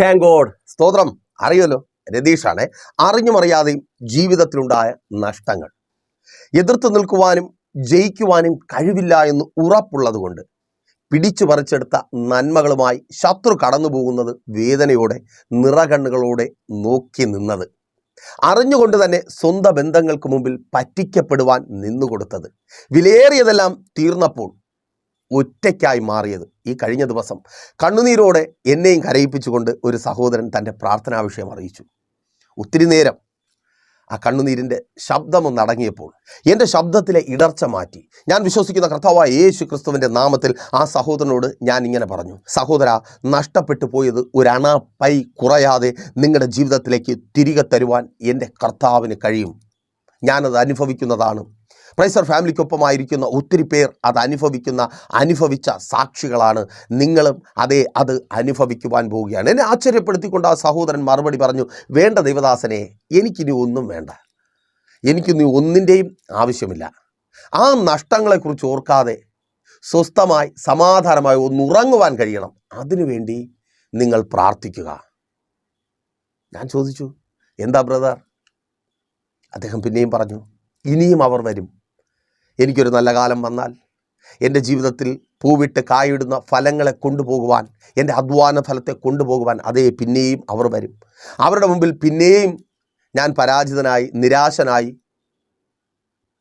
Thank God സ്തോത്രം. അറിയുമല്ലോ? രതീഷാണ്. അറിഞ്ഞും അറിയാതെയും ജീവിതത്തിലുണ്ടായ നഷ്ടങ്ങൾ. എതിർത്ത് നിൽക്കുവാനും ജയിക്കുവാനും കഴിവില്ല എന്ന് ഉറപ്പുള്ളതുകൊണ്ട് പിടിച്ചു പറിച്ചെടുത്ത നന്മകളുമായി ശത്രു കടന്നു പോകുന്നത് വേദനയോടെ നിറകണ്ണുകളോടെ നോക്കി നിന്നത്. അറിഞ്ഞുകൊണ്ട് തന്നെ സ്വന്തം ബന്ധങ്ങൾക്ക് മുമ്പിൽ പറ്റിക്കപ്പെടുവാൻ നിന്നുകൊടുത്തത്. വിലയേറിയതെല്ലാം തീർന്നപ്പോൾ ഒറ്റയ്ക്കായി മാറിയത് ഈ കഴിഞ്ഞ ദിവസം. കണ്ണുനീരോടെ എന്നെയും കരയിപ്പിച്ചുകൊണ്ട് ഒരു സഹോദരൻ തന്റെ പ്രാർത്ഥനാ വിഷയം അറിയിച്ചു. ഒത്തിരി നേരം ആ കണ്ണുനീരിന്റെ ശബ്ദമൊന്ന് അടങ്ങിയപ്പോൾ എന്റെ ശബ്ദത്തിലെ ഇടർച്ച മാറ്റി. ഞാൻ വിശ്വസിക്കുന്ന കർത്താവായ യേശു ക്രിസ്തുവിന്റെ നാമത്തിൽ ആ സഹോദരനോട് ഞാൻ ഇങ്ങനെ പറഞ്ഞു. സഹോദര നഷ്ടപ്പെട്ടു പോയത് ഒരു അണ പൈ കുറയാതെ നിങ്ങളുടെ ജീവിതത്തിലേക്ക് തിരികെ തരുവാൻ എന്റെ കർത്താവിന് കഴിയും. ഞാനത് അനുഭവിക്കുന്നതാണ്. പ്രൈസർ ഫാമിലിക്കൊപ്പമായിരിക്കുന്ന ഒത്തിരി പേർ അത് അനുഭവിക്കുന്ന അനുഭവിച്ച സാക്ഷികളാണ്. നിങ്ങളും അതേ അത് അനുഭവിക്കുവാൻ പോവുകയാണ്. എന്നെ ആശ്ചര്യപ്പെടുത്തിക്കൊണ്ട് ആ സഹോദരൻ മറുപടി പറഞ്ഞു വേണ്ട ദൈവദാസനെ എനിക്കിനി ഒന്നും വേണ്ട. എനിക്കിനി ഒന്നിന്റെയും ആവശ്യമില്ല. ആ നഷ്ടങ്ങളെക്കുറിച്ച് ഓർക്കാതെ സ്വസ്ഥമായി സമാധാനമായി ഒന്ന് ഉറങ്ങുവാൻ കഴിയണം. അതിനുവേണ്ടി നിങ്ങൾ പ്രാർത്ഥിക്കുക. ഞാൻ ചോദിച്ചു എന്താ ബ്രദർ? അദ്ദേഹം പിന്നെയും പറഞ്ഞു ഇനിയും അവർ വരും. എനിക്കൊരു നല്ല കാലം വന്നാൽ എന്റെ ജീവിതത്തിൽ പൂവിട്ട് കായിടുന്ന ഫലങ്ങളെ കൊണ്ടുപോകുവാൻ എന്റെ അധ്വാന ഫലത്തെ കൊണ്ടുപോകുവാൻ അതേ പിന്നെയും അവർ വരും. അവരുടെ മുമ്പിൽ പിന്നെയും ഞാൻ പരാജിതനായി നിരാശനായി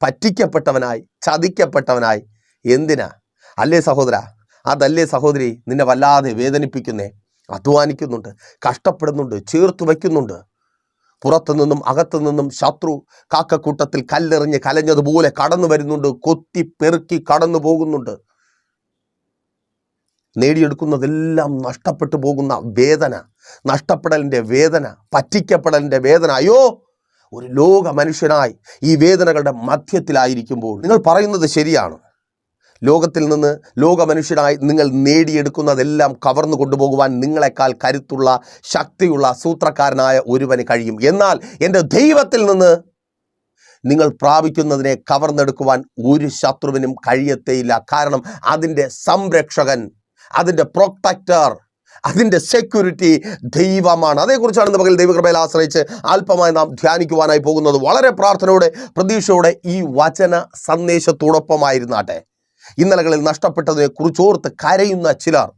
പറ്റിക്കപ്പെട്ടവനായി ചതിക്കപ്പെട്ടവനായി. എന്തിനാ? അല്ലേ സഹോദര അതല്ലേ സഹോദരി നിന്നെ വല്ലാതെ വേദനിപ്പിക്കുന്നേ? അധ്വാനിക്കുന്നുണ്ട് കഷ്ടപ്പെടുന്നുണ്ട് ചേർത്ത് വയ്ക്കുന്നുണ്ട്. പുറത്തു നിന്നും അകത്തു നിന്നും ശത്രു കാക്കക്കൂട്ടത്തിൽ കല്ലെറിഞ്ഞ് കലഞ്ഞതുപോലെ കടന്നു വരുന്നുണ്ട്. കൊത്തി പെറുക്കി കടന്നു പോകുന്നുണ്ട്. നേടിയെടുക്കുന്നതെല്ലാം നഷ്ടപ്പെട്ടു പോകുന്ന വേദന നഷ്ടപ്പെടലിന്റെ വേദന പറ്റിക്കപ്പെടലിന്റെ വേദന. അയ്യോ ഒരു ലോക മനുഷ്യനായി ഈ വേദനകളുടെ മധ്യത്തിലായിരിക്കുമ്പോൾ. നിങ്ങൾ പറയുന്നത് ശരിയാണ്. ലോകത്തിൽ നിന്ന് ലോക മനുഷ്യനായി നിങ്ങൾ നേടിയെടുക്കുന്നതെല്ലാം കവർന്നു കൊണ്ടുപോകുവാൻ നിങ്ങളെക്കാൾ കരുത്തുള്ള ശക്തിയുള്ള സൂത്രക്കാരനായ ഒരുവന് കഴിയും. എന്നാൽ എന്റെ ദൈവത്തിൽ നിന്ന് നിങ്ങൾ പ്രാപിക്കുന്നതിനെ കവർന്നെടുക്കുവാൻ ഒരു ശത്രുവിനും കഴിയത്തേയില്ല. കാരണം അതിന്റെ സംരക്ഷകൻ അതിന്റെ പ്രൊട്ടക്ടർ അതിന്റെ സെക്യൂരിറ്റി ദൈവമാണ്. അതേക്കുറിച്ചാണ് പകൽ ദൈവകൃപയിൽ ആശ്രയിച്ച് അല്പമായി നാം ധ്യാനിക്കുവാനായി പോകുന്നത്. വളരെ പ്രാർത്ഥനയോടെ പ്രതീക്ഷയോടെ ഈ വചന സന്ദേശത്തോടൊപ്പമായിരുന്നാട്ടെ. ഇന്നലകളിൽ നഷ്ടപ്പെട്ടതിനെ കുറിച്ചോർത്ത് കരയുന്ന ചിലർ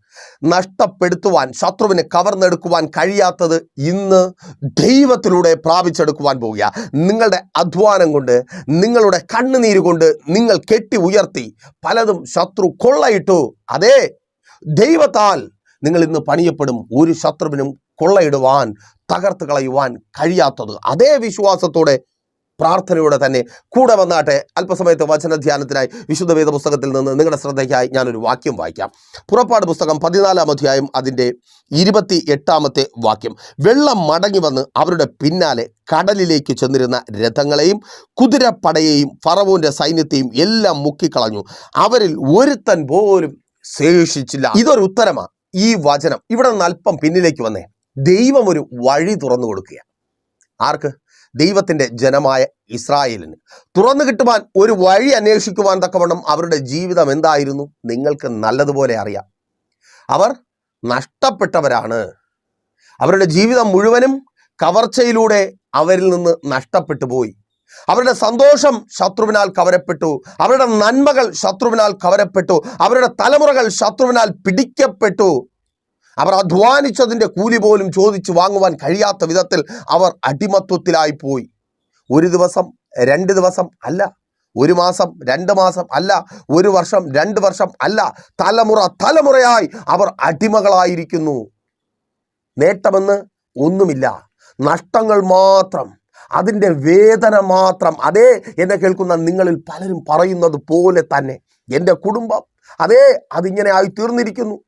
നഷ്ടപ്പെടുത്തുവാൻ ശത്രുവിനെ കവർന്നെടുക്കുവാൻ കഴിയാത്തത് ഇന്ന് ദൈവത്തിലൂടെ പ്രാപിച്ചെടുക്കുവാൻ പോവുക നിങ്ങളുടെ അധ്വാനം കൊണ്ട് നിങ്ങളുടെ കണ്ണുനീര് കൊണ്ട് നിങ്ങൾ കെട്ടി ഉയർത്തി പലതും ശത്രു കൊള്ളയിട്ടു. അതെ ദൈവത്താൽ നിങ്ങൾ ഇന്ന് പണിയപ്പെടും ഒരു ശത്രുവിനും കൊള്ളയിടുവാൻ തകർത്ത് കളയുവാൻ കഴിയാത്തത്. അതേ വിശ്വാസത്തോടെ പ്രാർത്ഥനയോടെ തന്നെ കൂടെ വന്നാട്ടെ. അല്പസമയത്ത് വചനധ്യാനത്തിനായി വിശുദ്ധ വേദ പുസ്തകത്തിൽ നിന്ന് നിങ്ങളുടെ ശ്രദ്ധയ്ക്കായി ഞാനൊരു വാക്യം വായിക്കാം. പുറപ്പാട് പുസ്തകം പതിനാലാം അധ്യായം അതിന്റെ ഇരുപത്തി എട്ടാമത്തെ വാക്യം. വെള്ളം മടങ്ങി വന്ന് അവരുടെ പിന്നാലെ കടലിലേക്ക് ചെന്നിരുന്ന രഥങ്ങളെയും കുതിരപ്പടയെയും ഫറവോന്റെ സൈന്യത്തെയും എല്ലാം മുക്കിക്കളഞ്ഞു. അവരിൽ ഒരുത്തൻ പോലും ശേഷിച്ചില്ല. ഇതൊരു ഉത്തരമാണ് ഈ വചനം ഇവിടെ നിന്ന് അല്പം പിന്നിലേക്ക് വന്നേ. ദൈവം ഒരു വഴി തുറന്നു കൊടുക്കുക ആർക്ക്? ദൈവത്തിന്റെ ജനമായ ഇസ്രായേലിന്. തുറന്നു കിട്ടുവാൻ ഒരു വഴി അന്വേഷിക്കുവാൻ തക്കവണ്ണം അവരുടെ ജീവിതം എന്തായിരുന്നു? നിങ്ങൾക്ക് നല്ലതുപോലെ അറിയാം. അവർ നഷ്ടപ്പെട്ടവരാണ്. അവരുടെ ജീവിതം മുഴുവനും കവർച്ചയിലൂടെ അവരിൽ നിന്ന് നഷ്ടപ്പെട്ടു പോയി. അവരുടെ സന്തോഷം ശത്രുവിനാൽ കവരപ്പെട്ടു. അവരുടെ നന്മകൾ ശത്രുവിനാൽ കവരപ്പെട്ടു. അവരുടെ തലമുറകൾ ശത്രുവിനാൽ പിടിക്കപ്പെട്ടു. അവർ അധ്വാനിച്ചതിന്റെ കൂലി പോലും ചോദിച്ചു വാങ്ങുവാൻ കഴിയാത്ത വിധത്തിൽ അവർ അടിമത്വത്തിലായി പോയി. ഒരു ദിവസം രണ്ട് ദിവസം അല്ല. ഒരു മാസം രണ്ട് മാസം അല്ല. ഒരു വർഷം രണ്ട് വർഷം അല്ല. തലമുറ തലമുറയായി അവർ അടിമകളായിരിക്കുന്നു. നേട്ടമെന്ന് ഒന്നുമില്ല. നഷ്ടങ്ങൾ മാത്രം. അതിന്റെ വേദന മാത്രം. അതേ എന്നെ കേൾക്കുന്ന നിങ്ങളിൽ പലരും പറയുന്നത് പോലെ തന്നെ. എന്റെ കുടുംബം അതേ അതിങ്ങനെ ആയി തീർന്നിരിക്കുന്നു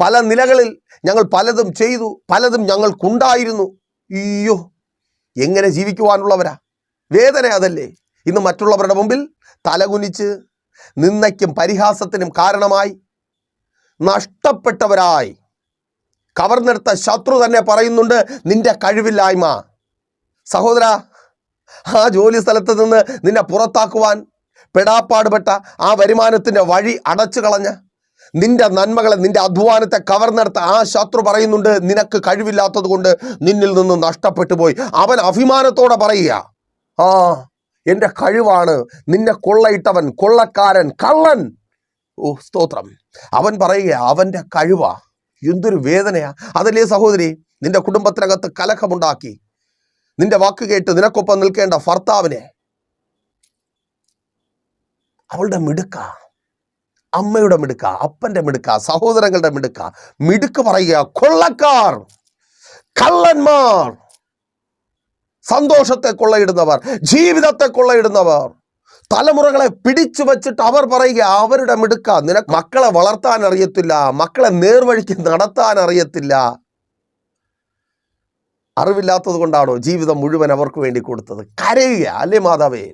പല നിലകളിൽ ഞങ്ങൾ പലതും ചെയ്തു പലതും ഞങ്ങൾക്കുണ്ടായിരുന്നു. അയ്യോ എങ്ങനെ ജീവിക്കുവാനുള്ളവരാ? വേദന അതല്ലേ? ഇന്ന് മറ്റുള്ളവരുടെ മുമ്പിൽ തലകുനിച്ച് നിന്നയ്ക്കും പരിഹാസത്തിനും കാരണമായി നഷ്ടപ്പെട്ടവരായി. കവർന്നെടുത്ത ശത്രു തന്നെ പറയുന്നുണ്ട് നിന്റെ കഴിവില്ലായ്മ. സഹോദര ആ ജോലി സ്ഥലത്ത് നിന്ന് നിന്നെ പുറത്താക്കുവാൻ പെടാപ്പാടുപെട്ട ആ വരുമാനത്തിന്റെ വഴി അടച്ചു കളഞ്ഞ നിന്റെ നന്മകളെ നിന്റെ അധ്വാനത്തെ കവർന്നെടുത്ത ആ ശത്രു പറയുന്നുണ്ട് നിനക്ക് കഴിവില്ലാത്തത് കൊണ്ട് നിന്നിൽ നിന്ന് നഷ്ടപ്പെട്ടു പോയി. അവൻ അഭിമാനത്തോടെ പറയുക ആ എന്റെ കഴിവാണ്. നിന്നെ കൊള്ളയിട്ടവൻ കൊള്ളക്കാരൻ കള്ളൻ. ഓ സ്തോത്രം. അവൻ പറയുക അവന്റെ കഴിവാ. എന്തൊരു വേദനയാ. അതല്ലേ സഹോദരി നിന്റെ കുടുംബത്തിനകത്ത് കലഹമുണ്ടാക്കി. നിന്റെ വാക്ക് കേട്ട് നിനക്കൊപ്പം നിൽക്കേണ്ട ഭർത്താവിനെ. അവളുടെ മിടുക്ക. അമ്മയുടെ മിടുക്ക അപ്പന്റെ മിടുക്ക സഹോദരങ്ങളുടെ മിടുക്ക മിടുക്ക് പറയുക കൊള്ളക്കാർ കള്ളന്മാർ സന്തോഷത്തെ കൊള്ളയിടുന്നവർ ജീവിതത്തെ കൊള്ളയിടുന്നവർ. തലമുറകളെ പിടിച്ചു വച്ചിട്ട് അവർ പറയുക അവരുടെ മിടുക്ക നിനക്ക് മക്കളെ വളർത്താൻ അറിയത്തില്ല മക്കളെ നേർവഴിക്ക് നടത്താൻ അറിയത്തില്ല. അറിവില്ലാത്തത് കൊണ്ടാണോ ജീവിതം മുഴുവൻ അവർക്ക് വേണ്ടി കൊടുത്തത്? കരയുക അല്ലേ മാതാവേ?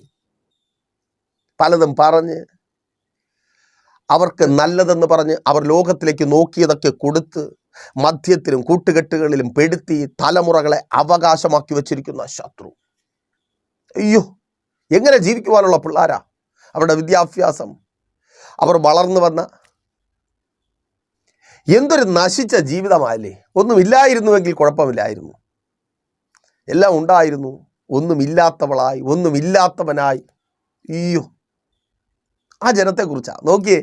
പലതും പറഞ്ഞ് അവർക്ക് നല്ലതെന്ന് പറഞ്ഞ് അവർ ലോകത്തിലേക്ക് നോക്കിയതൊക്കെ കൊടുത്ത് മദ്യത്തിലും കൂട്ടുകെട്ടുകളിലും പെടുത്തി തലമുറകളെ അവകാശമാക്കി വച്ചിരിക്കുന്ന ശത്രു. അയ്യോ എങ്ങനെ ജീവിക്കുവാനുള്ള പിള്ളാരാ? അവരുടെ വിദ്യാഭ്യാസം. അവർ വളർന്നു വന്ന എന്തൊരു നശിച്ച ജീവിതമായല്ലേ? ഒന്നുമില്ലായിരുന്നുവെങ്കിൽ കുഴപ്പമില്ലായിരുന്നു. എല്ലാം ഉണ്ടായിരുന്നു. ഒന്നുമില്ലാത്തവളായി ഒന്നുമില്ലാത്തവനായി. അയ്യോ ആ ജനത്തെക്കുറിച്ചാണ് നോക്കിയേ.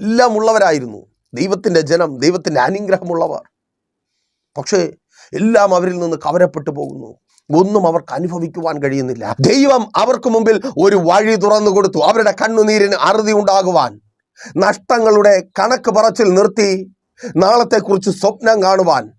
എല്ലാം ഉള്ളവരായിരുന്നു ദൈവത്തിന്റെ ജനം ദൈവത്തിന്റെ അനുഗ്രഹമുള്ളവർ. പക്ഷേ എല്ലാം അവരിൽ നിന്ന് കവരപ്പെട്ടു പോകുന്നു. ഒന്നും അവർക്ക് അനുഭവിക്കുവാൻ കഴിയുന്നില്ല. ദൈവം അവർക്ക് മുമ്പിൽ ഒരു വഴി തുറന്നു കൊടുത്തു. അവരുടെ കണ്ണുനീരിന് അറുതി ഉണ്ടാകുവാൻ. നഷ്ടങ്ങളുടെ കണക്ക് പറച്ചിൽ നിർത്തി. നാളത്തെക്കുറിച്ച് സ്വപ്നം കാണുവാൻ.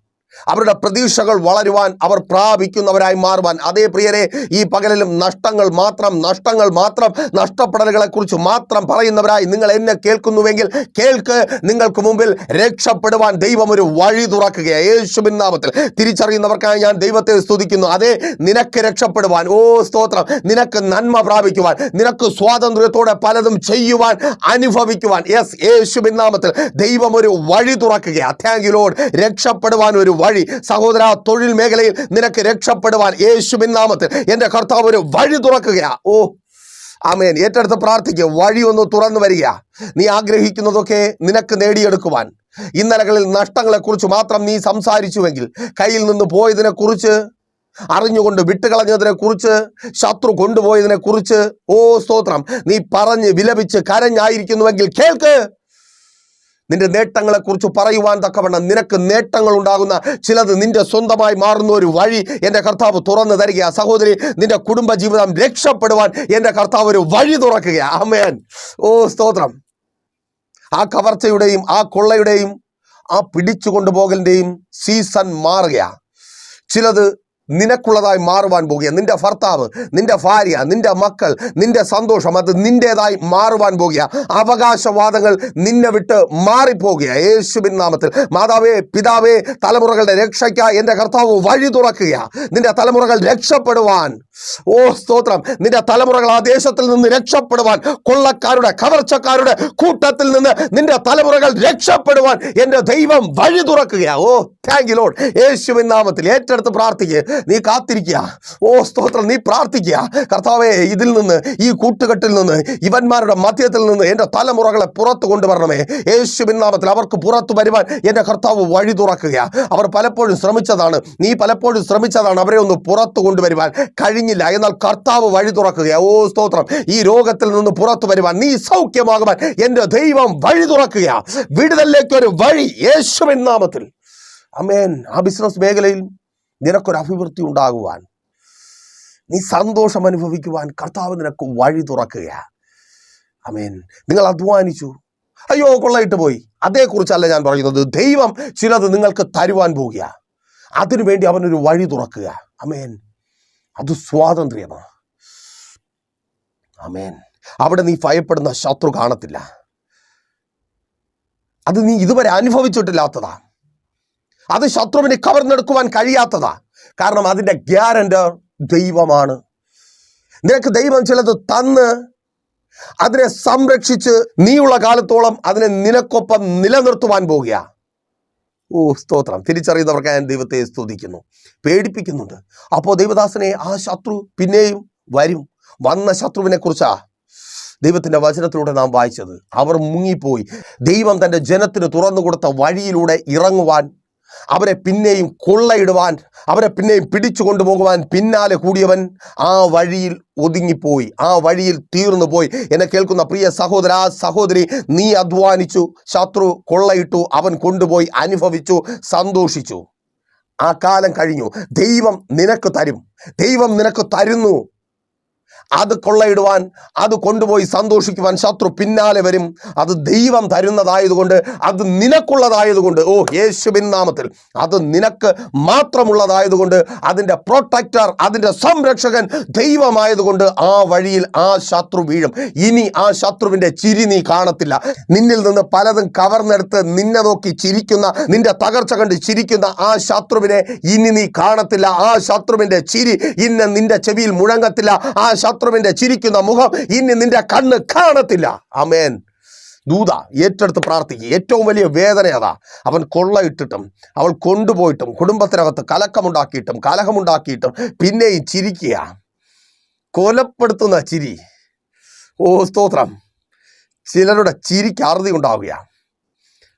അവരുടെ പ്രതീക്ഷകൾ വളരുവാൻ അവർ പ്രാപിക്കുന്നവരായി മാറുവാൻ. അതേ പ്രിയരെ ഈ പകലിലും നഷ്ടങ്ങൾ മാത്രം നഷ്ടങ്ങൾ മാത്രം നഷ്ടപ്പെടലുകളെ കുറിച്ച് മാത്രം പറയുന്നവരായി നിങ്ങൾ എന്നെ കേൾക്കുന്നുവെങ്കിൽ കേൾക്ക് നിങ്ങൾക്ക് മുമ്പിൽ രക്ഷപ്പെടുവാൻ ദൈവം ഒരു വഴി തുറക്കുകയാണ് യേശുവിൻ നാമത്തിൽ തിരിച്ചറിയുന്നവർക്കായി ഞാൻ ദൈവത്തെ സ്തുതിക്കുന്നു. അതേ നിനക്ക് രക്ഷപ്പെടുവാൻ ഓ സ്തോത്രം നിനക്ക് നന്മ പ്രാപിക്കുവാൻ നിനക്ക് സ്വാതന്ത്ര്യത്തോടെ പലതും ചെയ്യുവാൻ അനുഭവിക്കുവാൻ. യെസ് യേശുവിൻ നാമത്തിൽ ദൈവം ഒരു വഴി തുറക്കുകയാണ് താങ്ക് രക്ഷപ്പെടുവാൻ ഒരു വഴി സഹോദര തൊഴിൽ മേഖലയിൽ നിനക്ക് രക്ഷപ്പെടുവാൻ യേശുവിൻ നാമത്തിൽ എന്റെ കർത്താവ് ഒരു വഴി തുറക്കുകയാ. ഓ ആമേൻ. ഏറ്റെടുത്ത് പ്രാർത്ഥിക്കുക വഴി ഒന്ന് തുറന്നു വരിക. നീ ആഗ്രഹിക്കുന്നതൊക്കെ നിനക്ക് നേടിയെടുക്കുവാൻ. ഇന്നലകളിൽ നഷ്ടങ്ങളെക്കുറിച്ച് മാത്രം നീ സംസാരിച്ചുവെങ്കിൽ കയ്യിൽ നിന്ന് പോയതിനെക്കുറിച്ച് അറിഞ്ഞുകൊണ്ട് വിട്ടുകളഞ്ഞതിനെ കുറിച്ച് ശത്രു കൊണ്ടുപോയതിനെ കുറിച്ച് ഓ സ്തോത്രം നീ പറഞ്ഞ് വിലപിച്ച് കരഞ്ഞായിരിക്കുന്നുവെങ്കിൽ കേൾക്ക്. നിന്റെ നേട്ടങ്ങളെക്കുറിച്ച് പറയുവാൻ തക്കവണ്ണം നിനക്ക് നേട്ടങ്ങൾ ഉണ്ടാകുന്ന ചിലത് നിന്റെ സ്വന്തമായി മാറുന്ന ഒരു വഴി എന്റെ കർത്താവ് തുറന്നു തരിക സഹോദരി നിന്റെ കുടുംബ ജീവിതം രക്ഷപ്പെടുവാൻ എന്റെ കർത്താവ് ഒരു വഴി തുറക്കുക ആമേൻ. ഓ സ്തോത്രം. ആ കവർച്ചയുടെയും ആ കൊള്ളയുടെയും ആ പിടിച്ചു കൊണ്ടുപോകലിന്റെയും സീസൺ മാറുക ചിലത് നിനക്കുള്ളതായി മാറുവാൻ പോകുക. നിന്റെ ഭർത്താവ് നിന്റെ ഭാര്യ നിന്റെ മക്കൾ നിന്റെ സന്തോഷം അത് നിന്റേതായി മാറുവാൻ പോകുക. അവകാശവാദങ്ങൾ നിന്നെ വിട്ട് മാറിപ്പോകുക. യേശുവിൻ നാമത്തിൽ. മാതാവേ പിതാവേ തലമുറകളുടെ രക്ഷയ്ക്ക എന്റെ കർത്താവ് വഴി തുറക്കുക. നിന്റെ തലമുറകൾ രക്ഷപ്പെടുവാൻ. ഓ സ്തോത്രം. നിന്റെ തലമുറകൾ ആ ദേശത്തിൽ നിന്ന് രക്ഷപ്പെടുവാൻ. കൊള്ളക്കാരുടെ കവർച്ചക്കാരുടെ കൂട്ടത്തിൽ നിന്ന് നിന്റെ തലമുറകൾ രക്ഷപ്പെടുവാൻ എന്റെ ദൈവം വഴി തുറക്കുക. ഓ താങ്ക് യു ലോഡ് യേശുവിൻ നാമത്തിൽ ഏറ്റെടുത്ത് പ്രാർത്ഥിക്കുക. നീ കാത്തിരിക്കുക. ഓ സ്തോത്രം. നീ പ്രാർത്ഥിക്കുക. കർത്താവേ ഇതിൽ നിന്ന് ഈ കൂട്ടുകെട്ടിൽ നിന്ന് ഇവന്മാരുടെ മധ്യത്തിൽ നിന്ന് എന്റെ തലമുറകളെ പുറത്തു കൊണ്ടുവരണമേ. യേശുവിൻ നാമത്തിൽ അവർക്ക് പുറത്തു വരുവാൻ എന്റെ കർത്താവ് വഴി തുറക്കുക. അവർ പലപ്പോഴും ശ്രമിച്ചതാണ്. നീ പലപ്പോഴും ശ്രമിച്ചതാണ് അവരെ ഒന്ന് പുറത്തു കൊണ്ടുവരുവാൻ. കഴിഞ്ഞില്ല. എന്നാൽ കർത്താവ് വഴി തുറക്കുക. ഓ സ്തോത്രം. ഈ രോഗത്തിൽ നിന്ന് പുറത്തു വരുവാൻ നീ സൗഖ്യമാകുവാൻ എന്റെ ദൈവം വഴി തുറക്കുക. വിടുതലിലേക്ക് ഒരു വഴി യേശുവിൻ നാമത്തിൽ. അമേൻ ആ ബിസിനസ് മേഖലയിൽ നിനക്കൊരു അഭിവൃദ്ധി ഉണ്ടാകുവാൻ നീ സന്തോഷം അനുഭവിക്കുവാൻ കർത്താവ് നിനക്ക് വഴി തുറക്കുക അമേൻ നിങ്ങൾ അധ്വാനിച്ചു. അയ്യോ കൊള്ളയിട്ട് പോയി. അതേക്കുറിച്ചല്ല ഞാൻ പറയുന്നത്. ദൈവം ചിലത് നിങ്ങൾക്ക് തരുവാൻ പോകുക അതിനുവേണ്ടി അവനൊരു വഴി തുറക്കുക അമേൻ അത് സ്വാതന്ത്ര്യമാണ് അമേൻ അവിടെ നീ ഭയപ്പെടുന്ന ശത്രു കാണത്തില്ല. അത് നീ ഇതുവരെ അനുഭവിച്ചിട്ടില്ലാത്തതാ. അത് ശത്രുവിന് കവർന്നെടുക്കുവാൻ കഴിയാത്തതാ. കാരണം അതിന്റെ ഗ്യാരന്റർ ദൈവമാണ്. നിനക്ക് ദൈവം ചിലത് തന്ന് അതിനെ സംരക്ഷിച്ച് നീയുള്ള കാലത്തോളം അതിനെ നിനക്കൊപ്പം നിലനിർത്തുവാൻ പോകുക ഓ സ്തോത്രം. തിരിച്ചറിയുന്നവർക്ക് ഞാൻ ദൈവത്തെ സ്തുതിക്കുന്നു. പേടിപ്പിക്കുന്നുണ്ട്. അപ്പോൾ ദൈവദാസനെ ആ ശത്രു പിന്നെയും വരും. വന്ന ശത്രുവിനെ കുറിച്ചാ ദൈവത്തിന്റെ വചനത്തിലൂടെ നാം വായിച്ചത്. അവർ മുങ്ങിപ്പോയി. ദൈവം തന്റെ ജനത്തിന് തുറന്നു കൊടുത്ത വഴിയിലൂടെ ഇറങ്ങുവാൻ അവരെ പിന്നെയും കൊള്ളയിടുവാൻ അവരെ പിന്നെയും പിടിച്ചു കൊണ്ടുപോകുവാൻ പിന്നാലെ കൂടിയവൻ ആ വഴിയിൽ ഒതുങ്ങിപ്പോയി ആ വഴിയിൽ തീർന്നു പോയി. എന്നെ കേൾക്കുന്ന പ്രിയ സഹോദര സഹോദരി നീ അധ്വാനിച്ചു ശത്രു കൊള്ളയിട്ടു അവൻ കൊണ്ടുപോയി അനുഭവിച്ചു സന്തോഷിച്ചു. ആ കാലം കഴിഞ്ഞു. ദൈവം നിനക്ക് തരും. ദൈവം നിനക്ക് തരുന്നു. അത് കൊള്ളയിടുവാൻ അത് കൊണ്ടുപോയി സന്തോഷിക്കുവാൻ ശത്രു പിന്നാലെ വരും. അത് ദൈവം തരുന്നതായതുകൊണ്ട് അത് നിനക്കുള്ളതായതുകൊണ്ട് ഓ യേശുവിൻ നാമത്തിൽ അത് നിനക്ക് മാത്രമുള്ളതായതുകൊണ്ട് അതിന്റെ പ്രൊട്ടക്ടർ അതിന്റെ സംരക്ഷകൻ ദൈവമായതുകൊണ്ട് ആ വഴിയിൽ ആ ശത്രു വീഴും. ഇനി ആ ശത്രുവിന്റെ ചിരി നീ കാണത്തില്ല. നിന്നിൽ നിന്ന് പലതും കവർന്നെടുത്ത് നിന്നെ നോക്കി ചിരിക്കുന്ന നിന്റെ തകർച്ച കണ്ട് ചിരിക്കുന്ന ആ ശത്രുവിനെ ഇനി നീ കാണത്തില്ല. ആ ശത്രുവിന്റെ ചിരി ഇന്ന് നിന്റെ ചെവിയിൽ മുഴങ്ങത്തില്ല. ആ ശത്രുവിന്റെ ചിരിക്കുന്ന മുഖം ഇനി നിന്റെ കണ്ണ് കാണത്തില്ല. അമേൻ ദൂത ഏറ്റെടുത്ത് പ്രാർത്ഥിക്കുക. ഏറ്റവും വലിയ വേദന അതാ. അവൻ കൊള്ളയിട്ടിട്ടും അവൾ കൊണ്ടുപോയിട്ടും കുടുംബത്തിനകത്ത് കലക്കമുണ്ടാക്കിയിട്ടും കലഹമുണ്ടാക്കിയിട്ടും പിന്നെയും ചിരിക്കുക. കൊലപ്പെടുത്തുന്ന ചിരി. ഓ സ്തോത്രം. ചിലരുടെ ചിരിക്ക് അറുതി ഉണ്ടാവുക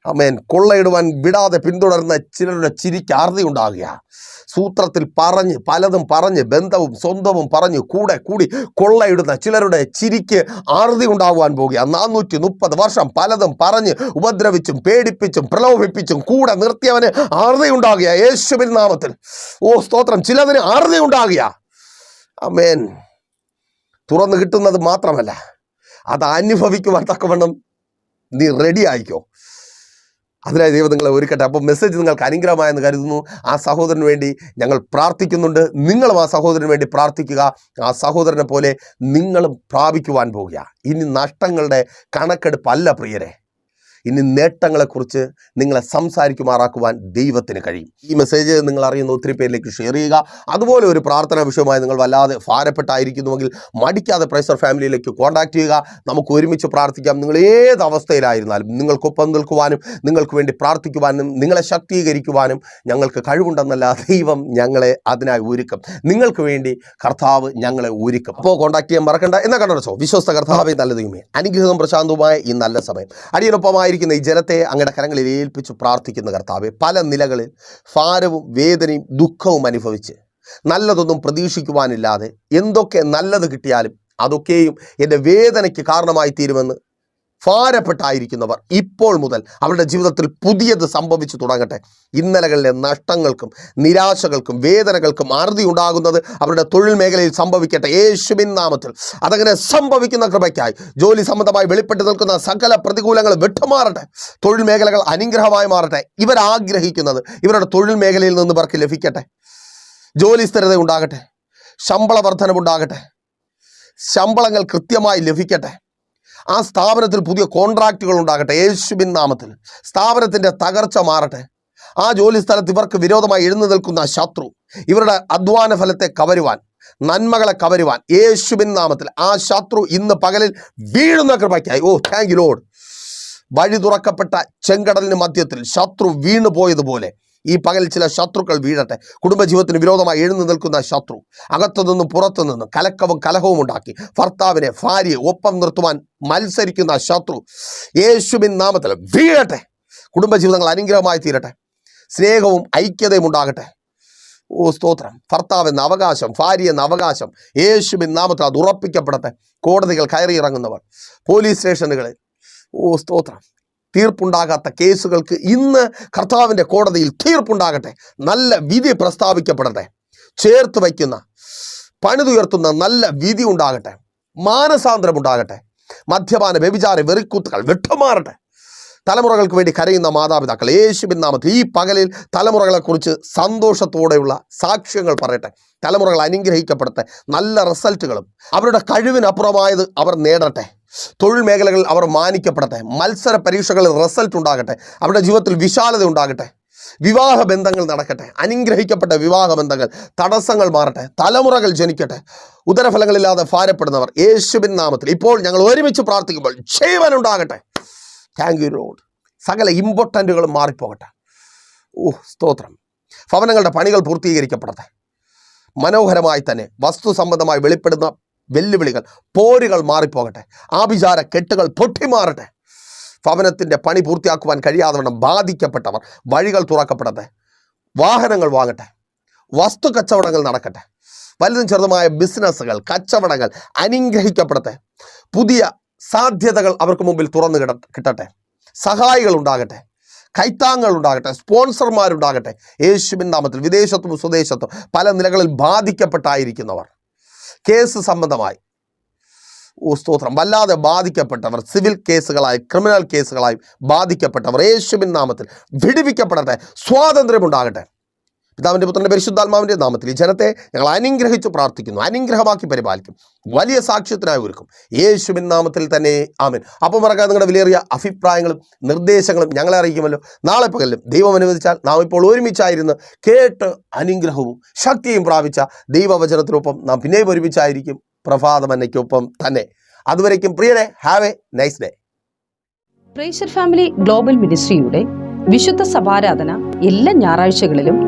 അമേൻ കൊള്ളയിടുവാൻ വിടാതെ പിന്തുടർന്ന ചിലരുടെ ചിരിക്ക് അറുതി ഉണ്ടാകുക സൂത്രത്തിൽ പറഞ്ഞ് പലതും പറഞ്ഞ് ബന്ധവും സ്വന്തവും പറഞ്ഞ് കൂടെ കൂടി കൊള്ളയിടുന്ന ചിലരുടെ ചിരിക്ക് ആർതി ഉണ്ടാകുവാൻ പോകുക. നാനൂറ്റി മുപ്പത് വർഷം പലതും പറഞ്ഞ് ഉപദ്രവിച്ചും പേടിപ്പിച്ചും പ്രലോഭിപ്പിച്ചും കൂടെ നിർത്തിയവന് ആർതി ഉണ്ടാകുക യേശുവിൻ നാമത്തിൽ. ഓ സ്തോത്രം. ചിലതിന് ആർതി ഉണ്ടാകുക അമേൻ തുറന്നു കിട്ടുന്നത് മാത്രമല്ല അത് അനുഭവിക്കുവാൻ തക്കവണ്ണം നീ റെഡി ആയിക്കോ. അതിനായി ദൈവം നിങ്ങളെ ഒരുക്കട്ടെ. അപ്പോൾ മെസ്സേജ് നിങ്ങൾക്ക് അനുഗ്രഹമായെന്ന് കരുതുന്നു. ആ സഹോദരന് വേണ്ടി ഞങ്ങൾ പ്രാർത്ഥിക്കുന്നുണ്ട്. നിങ്ങളും ആ സഹോദരന് വേണ്ടി പ്രാർത്ഥിക്കുക. ആ സഹോദരനെ പോലെ നിങ്ങളും പ്രാപിക്കുവാൻ പോകുക. ഇനി നഷ്ടങ്ങളുടെ കണക്കെടുപ്പല്ല പ്രിയരെ. ഇനി നേട്ടങ്ങളെക്കുറിച്ച് നിങ്ങളെ സംസാരിക്കുമാറാക്കുവാൻ ദൈവത്തിന് കഴിയും. ഈ മെസ്സേജ് നിങ്ങൾ അറിയുന്ന ഒത്തിരി പേരിലേക്ക് ഷെയർ ചെയ്യുക. അതുപോലെ ഒരു പ്രാർത്ഥന വിഷയമായി നിങ്ങൾ വല്ലാതെ ഭാരപ്പെട്ടായിരിക്കുന്നുവെങ്കിൽ മടിക്കാതെ പ്രൈസർ ഫാമിലിയിലേക്ക് കോൺടാക്ട് ചെയ്യുക. നമുക്ക് ഒരുമിച്ച് പ്രാർത്ഥിക്കാം. നിങ്ങൾ ഏത് അവസ്ഥയിലായിരുന്നാലും നിങ്ങൾക്കൊപ്പം നിൽക്കുവാനും നിങ്ങൾക്ക് വേണ്ടി പ്രാർത്ഥിക്കുവാനും നിങ്ങളെ ശക്തീകരിക്കുവാനും ഞങ്ങൾക്ക് കഴിവുണ്ടെന്നല്ല ദൈവം ഞങ്ങളെ അതിനായി ഒരുക്കും. നിങ്ങൾക്ക് വേണ്ടി കർത്താവ് ഞങ്ങളെ ഒരുക്കും. അപ്പോൾ കോൺടാക്ട് ചെയ്യാൻ മറക്കണ്ട. എന്നാൽ കണ്ടോ വിശ്വസ്ത കർത്താവെ നല്ല ദൈവമേ. അനുഗ്രഹം പ്രശാന്തവുമായ ഈ നല്ല സമയം. അടിയനൊപ്പമായിരിക്കുന്ന ഈ ജനത്തെ അങ്ങയുടെ കരങ്ങളിൽ ഏൽപ്പിച്ച് പ്രാർത്ഥിക്കുന്ന കർത്താവെ പല നിലകളിൽ ഭാരവും വേദനയും ദുഃഖവും അനുഭവിച്ച് നല്ലതൊന്നും പ്രതീക്ഷിക്കുവാനില്ലാതെ എന്തൊക്കെ നല്ലത് കിട്ടിയാലും അതൊക്കെയും എന്റെ വേദനയ്ക്ക് കാരണമായി തീരുമെന്ന് ഭാരപ്പെട്ടായിരിക്കുന്നവർ ഇപ്പോൾ മുതൽ അവരുടെ ജീവിതത്തിൽ പുതിയത് സംഭവിച്ചു തുടങ്ങട്ടെ. ഇന്നലകളിലെ നഷ്ടങ്ങൾക്കും നിരാശകൾക്കും വേദനകൾക്കും അറുതി ഉണ്ടാകുന്നത് അവരുടെ തൊഴിൽ മേഖലയിൽ സംഭവിക്കട്ടെ യേശുവിൻ നാമത്തിൽ. അതങ്ങനെ സംഭവിക്കുന്ന കൃപയ്ക്കായി ജോലി സംബന്ധമായി വെളിപ്പെട്ട് നിൽക്കുന്ന സകല പ്രതികൂലങ്ങൾ വിട്ടുമാറട്ടെ. തൊഴിൽ മേഖലകൾ അനുഗ്രഹമായി മാറട്ടെ. ഇവർ ആഗ്രഹിക്കുന്നത് ഇവരുടെ തൊഴിൽ മേഖലയിൽ നിന്ന് ഇവർക്ക് ലഭിക്കട്ടെ. ജോലി സ്ഥിരത ഉണ്ടാകട്ടെ. ശമ്പള വർധനമുണ്ടാകട്ടെ ശമ്പളങ്ങൾ കൃത്യമായി ലഭിക്കട്ടെ. ആ സ്ഥാപനത്തിൽ പുതിയ കോൺട്രാക്റ്റുകൾ ഉണ്ടാകട്ടെ. യേശുബിൻ നാമത്തിൽ. സ്ഥാപനത്തിന്റെ തകർച്ച മാറട്ടെ. ആ ജോലി സ്ഥലത്ത് ഇവർക്ക് വിരോധമായി എഴുന്നു നിൽക്കുന്ന ശത്രു ഇവരുടെ അധ്വാന ഫലത്തെ കവരുവാൻ നന്മകളെ കവരുവാൻ യേശുബിൻ നാമത്തിൽ ആ ശത്രു ഇന്ന് പകലിൽ വീഴുന്ന കൃപയ്ക്കായി. ഓ താങ്ക് യു ലോഡ് വഴി തുറക്കപ്പെട്ട ചെങ്കടലിന് മധ്യത്തിൽ ശത്രു വീണു പോയതുപോലെ ഈ പകൽ ചില ശത്രുക്കൾ വീഴട്ടെ. കുടുംബജീവിതത്തിന് വിരോധമായി എഴുന്നു നിൽക്കുന്ന ശത്രു പുറത്തു നിന്നും കലക്കവും കലഹവും ഉണ്ടാക്കി. ഭർത്താവിനെ ഭാര്യയെ ഒപ്പം നിർത്തുവാൻ മത്സരിക്കുന്ന ശത്രു യേശുബിൻ നാമത്തിൽ വീഴട്ടെ. കുടുംബജീവിതങ്ങൾ അനുഗ്രഹമായി തീരട്ടെ. സ്നേഹവും ഐക്യതയും ഉണ്ടാകട്ടെ. ഓ സ്തോത്രം. ഭർത്താവ് എന്ന അവകാശം ഭാര്യ എന്ന അവകാശം യേശുവിൻ നാമത്തിൽ അത് ഉറപ്പിക്കപ്പെടട്ടെ. കോടതികൾ കയറിയിറങ്ങുന്നവർ പോലീസ് സ്റ്റേഷനുകളിൽ. ഓ സ്തോത്രം. തീർപ്പുണ്ടാകാത്ത കേസുകൾക്ക് ഇന്ന് കർത്താവിന്റെ കോടതിയിൽ തീർപ്പുണ്ടാകട്ടെ നല്ല വിധി പ്രസ്താവിക്കപ്പെടട്ടെ ചേർത്ത് വയ്ക്കുന്ന പണിതുയർത്തുന്ന നല്ല വിധി ഉണ്ടാകട്ടെ മാനസാന്തരം ഉണ്ടാകട്ടെ മദ്യപാന വ്യഭിചാര വെറിക്കൂത്തുകൾ വിട്ടുമാറട്ടെ. തലമുറകൾക്ക് വേണ്ടി കരയുന്ന മാതാപിതാക്കൾ യേശുവിൻ നാമത്തിൽ ഈ പകലിൽ തലമുറകളെക്കുറിച്ച് സന്തോഷത്തോടെയുള്ള സാക്ഷ്യങ്ങൾ പറയട്ടെ. തലമുറകൾ അനുഗ്രഹിക്കപ്പെടട്ടെ. നല്ല റിസൾട്ടുകളും അവരുടെ കഴിവിനപ്പുറമായത് അവർ നേടട്ടെ. തൊഴിൽ മേഖലകളിൽ അവർ മാനിക്കപ്പെടട്ടെ മത്സര പരീക്ഷകളിൽ റിസൾട്ട് ഉണ്ടാകട്ടെ അവരുടെ ജീവിതത്തിൽ വിശാലത ഉണ്ടാകട്ടെ വിവാഹ ബന്ധങ്ങൾ നടക്കട്ടെ അനുഗ്രഹിക്കപ്പെട്ട വിവാഹ ബന്ധങ്ങൾ തടസ്സങ്ങൾ മാറട്ടെ തലമുറകൾ ജനിക്കട്ടെ ഉദരഫലങ്ങളില്ലാതെ ഭാരപ്പെടുന്നവർ യേശുബിൻ നാമത്തിൽ ഇപ്പോൾ ഞങ്ങൾ ഒരുമിച്ച് പ്രാർത്ഥിക്കുമ്പോൾ ജീവൻ ഉണ്ടാകട്ടെ. താങ്ക് യു ലോഡ് സകല ഇമ്പോർട്ടന്റുകളും മാറിപ്പോകട്ടെ. ഓ സ്തോത്രം. ഭവനങ്ങളുടെ പണികൾ പൂർത്തീകരിക്കപ്പെടട്ടെ. മനോഹരമായി തന്നെ വസ്തു സംബന്ധമായി വെളിപ്പെടുന്ന വെല്ലുവിളികൾ പോരുകൾ മാറിപ്പോകട്ടെ ആഭിചാര കെട്ടുകൾ പൊട്ടിമാറട്ടെ. ഭവനത്തിന്റെ പണി പൂർത്തിയാക്കുവാൻ കഴിയാതെ ബാധിക്കപ്പെട്ടവർ വഴികൾ തുറക്കപ്പെടട്ടെ വാഹനങ്ങൾ വാങ്ങട്ടെ വസ്തു കച്ചവടങ്ങൾ നടക്കട്ടെ വലുതും ചെറുതുമായ ബിസിനസ്സുകൾ കച്ചവടങ്ങൾ അനുഗ്രഹിക്കപ്പെടട്ടെ പുതിയ സാധ്യതകൾ അവർക്ക് മുമ്പിൽ തുറന്നു കിട കിട്ടട്ടെ സഹായികൾ ഉണ്ടാകട്ടെ കൈത്താങ്ങൾ ഉണ്ടാകട്ടെ സ്പോൺസർമാരുണ്ടാകട്ടെ യേശുവിൻ നാമത്തിൽ വിദേശത്തും സ്വദേശത്തും പല നിലകളിൽ ബാധിക്കപ്പെട്ടായിരിക്കുന്നവർ. കേസ് സംബന്ധമായി. സ്തോത്രം. വല്ലാതെ ബാധിക്കപ്പെട്ടവർ സിവിൽ കേസുകളായി ക്രിമിനൽ കേസുകളായി ബാധിക്കപ്പെട്ടവർ യേശുവിൻ നാമത്തിൽ വിടുവിക്കപ്പെടട്ടെ സ്വാതന്ത്ര്യമുണ്ടാകട്ടെ. പിതാവിന്റെ പുത്രന്റെ പരിശുദ്ധാത്മാവിന്റെ നാമത്തിൽ ഈ ജനത്തെ ഞങ്ങൾ അനുഗ്രഹിച്ച് പ്രാർത്ഥിക്കുന്നു അനുഗ്രഹമാക്കി പരിപാലിക്കും വലിയ സാക്ഷ്യത്തിനായി ഒരുക്കും. യേശുവിൻ നാമത്തിൽ തന്നെ ആമൻ. അപ്പം മറക്കാതെ നിങ്ങളുടെ വിലയേറിയ അഭിപ്രായങ്ങളും നിർദ്ദേശങ്ങളും ഞങ്ങളെ അറിയിക്കുമല്ലോ. നാളെ പകലും ദൈവം അനുവദിച്ചാൽ നാം ഇപ്പോൾ ഒരുമിച്ചായിരുന്നു കേട്ട് അനുഗ്രഹവും ശക്തിയും പ്രാപിച്ച ദൈവവചനത്തിനൊപ്പം നാം പിന്നെയും ഒരുമിച്ചായിരിക്കും പ്രഭാതമന്നയ്ക്കൊപ്പം തന്നെ. അതുവരേക്കും പ്രിയരെ have a nice day family global മിനിസ്ട്രിയുടെ വിശുദ്ധ സഭാരാധന എല്ലാ ഞായറാഴ്ചകളിലും